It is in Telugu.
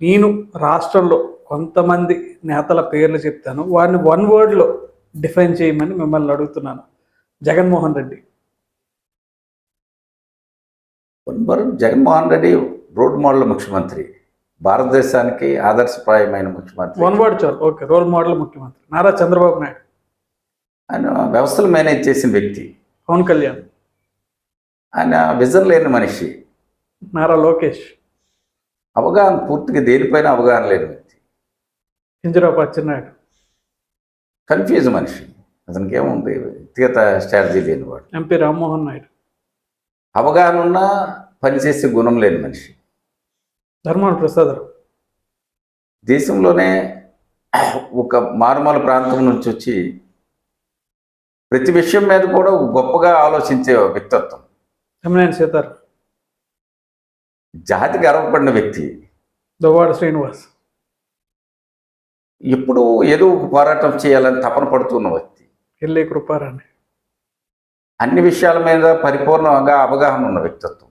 నేను రాష్ట్రంలో కొంతమంది నేతల పేర్లు చెప్తాను. వారిని వన్ వర్డ్లో డిఫైన్ చేయమని మిమ్మల్ని అడుగుతున్నాను. జగన్మోహన్ రెడ్డి. మరి జగన్మోహన్ రెడ్డి రోడ్ మోడల్ ముఖ్యమంత్రి. భారతదేశానికి ఆదర్శప్రాయమైన ముఖ్యమంత్రి. వన్ వర్డ్ చాలు. ఓకే రోల్ మోడల్ ముఖ్యమంత్రి. నారా చంద్రబాబు నాయుడు. ఆయన వ్యవస్థలు మేనేజ్ చేసిన వ్యక్తి. పవన్ కళ్యాణ్. ఆయన విజన్ లేని మనిషి. నారా లోకేష్. అవగాహన పూర్తిగా దేనిపైన అవగాహన లేని వ్యక్తి. కింజరాపు అచ్చెన్నాయుడు కన్ఫ్యూజ్ మనిషి. అతనికి ఏముంది వ్యక్తిగత స్ట్రాటజీ లేనివాడు. ఎంపీ రామ్మోహన్ నాయుడు. అవగాహన ఉన్నా పనిచేసే గుణం లేని మనిషి. ధర్మాన ప్రసాదరావు. దేశంలోనే ఒక మారుమూల ప్రాంతం నుంచి వచ్చి ప్రతి విషయం మీద కూడా గొప్పగా ఆలోచించే వ్యక్తిత్వం. సీతారాం. జాతి గర్వపడిన వ్యక్తి. దువ్వాడ శ్రీనివాస్. ఎప్పుడు ఏదో ఒక పోరాటం చేయాలని తపన పడుతున్న వ్యక్తి. ఎల్లి కృపారాణి. అన్ని విషయాల మీద పరిపూర్ణంగా అవగాహన ఉన్న వ్యక్తిత్వం.